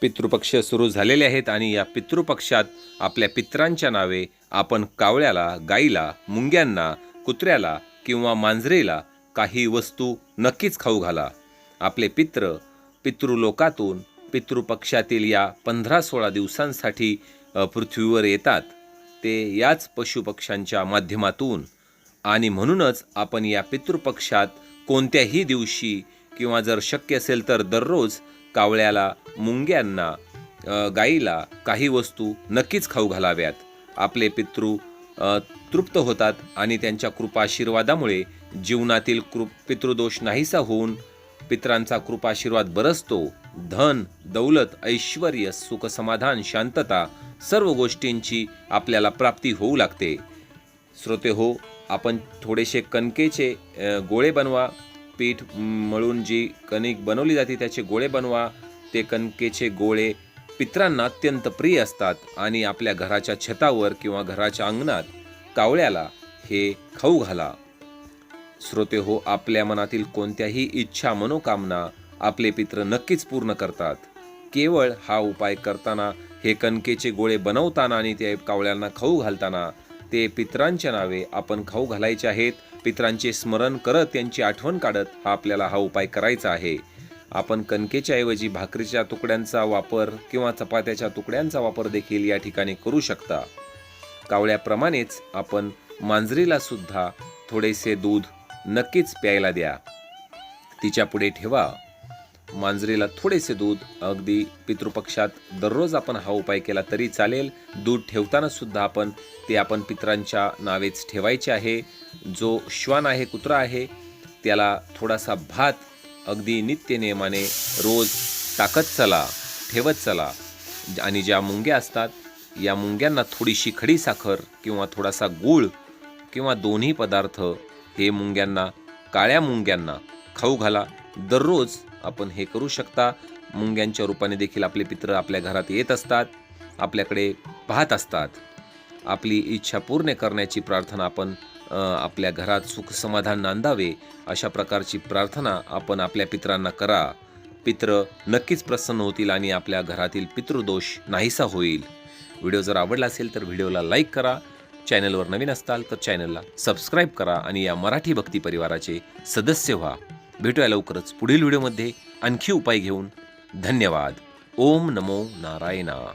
पितृपक्ष सुरू झालेले आहेत आणि या पितृपक्षात आपल्या पित्रांच्या नावे आपण कावळ्याला गाईला मुंग्यांना कुत्र्याला किंवा मांजरेला काही वस्तू नक्कीच खाऊ घाला. आपले पित्र पितृलोकातून पितृपक्षातील या पंधरा सोळा दिवसांसाठी पृथ्वीवर येतात. ते याच पशुपक्ष्यांच्या माध्यमातून आणि म्हणूनच आपण या पितृपक्षात कोणत्याही दिवशी किंवा जर शक्य असेल तर दररोज कावळ्याला मुंग्यांना गाईला काही वस्तू नक्कीच खाऊ घालाव्यात. आपले पितृ तृप्त होतात आणि त्यांच्या कृपाशीर्वादामुळे जीवनातील कृप पितृदोष नाहीसा होऊन पित्रांचा कृपाशीर्वाद बरसतो. धन दौलत ऐश्वर सुख समाधान शांतता सर्व गोष्टींची आपल्याला प्राप्ती होऊ लागते. श्रोते हो आपण थोडेसे कणकेचे गोळे बनवा. पीठ मळून जी कणिक बनवली जाते त्याचे गोळे बनवा. ते कणकेचे गोळे पित्रांना अत्यंत प्रिय असतात आणि आपल्या घराच्या छतावर किंवा घराच्या अंगणात कावळ्याला हे खाऊ घाला. श्रोते हो आपल्या मनातील कोणत्याही इच्छा मनोकामना आपले पित्र नक्कीच पूर्ण करतात. केवळ हा उपाय करताना हे कणकेचे गोळे बनवताना आणि ते कावळ्यांना खाऊ घालताना ते पित्रांच्या नावे आपण खाऊ घालायचे आहेत. पित्रांचे स्मरण करत त्यांची आठवण काढत हा आपल्याला हा उपाय करायचा आहे. आपण कणकेच्या ऐवजी भाकरीच्या तुकड्यांचा वापर किंवा चपात्याच्या तुकड्यांचा वापर देखील या ठिकाणी करू शकता. कावळ्याप्रमाणेच आपण मांजरीला सुद्धा थोडेसे दूध नक्कीच प्यायला द्या. तिच्या पुढे ठेवा. मांजरीला थोडेसे दूध अगदी पितृपक्षात दररोज आपण हा उपाय केला तरी चालेल. दूध ठेवताना सुद्धा आपण ते आपण पित्रांच्या नावेच ठेवायचे आहे. जो श्वान आहे कुत्रा आहे त्याला थोडासा भात अगदी नित्य नियमाने रोज टाकत चला ठेवत चला. आणि ज्या मुंग्या असतात या मुंग्यांना थोडीशी खडी साखर किंवा थोडासा गूळ किंवा दोन्ही पदार्थ हे मुंग्यांना काळ्या मुंग्यांना खाऊ घाला. दररोज आपण हे करू शकता. मुंग्यांच्या रूपाने देखील आपले पित्र आपल्या घरात येत असतात आपल्याकडे पाहत असतात. आपली इच्छा पूर्ण करण्याची प्रार्थना आपण आपल्या घरात सुख समाधान नांदावे अशा प्रकारची प्रार्थना आपण आपल्या पित्रांना करा. पित्र नक्कीच प्रसन्न होतील आणि आपल्या घरातील पितृदोष नाहीसा होईल. व्हिडिओ जर आवडला असेल तर व्हिडिओला लाईक करा. चॅनलवर नवीन असताल तर चॅनलला सबस्क्राईब करा आणि या मराठी भक्ती परिवाराचे सदस्य व्हा. भेटूया लवकरच पुढील व्हिडिओमध्ये आणखी उपाय घेऊन. धन्यवाद. ओम नमो नारायणा.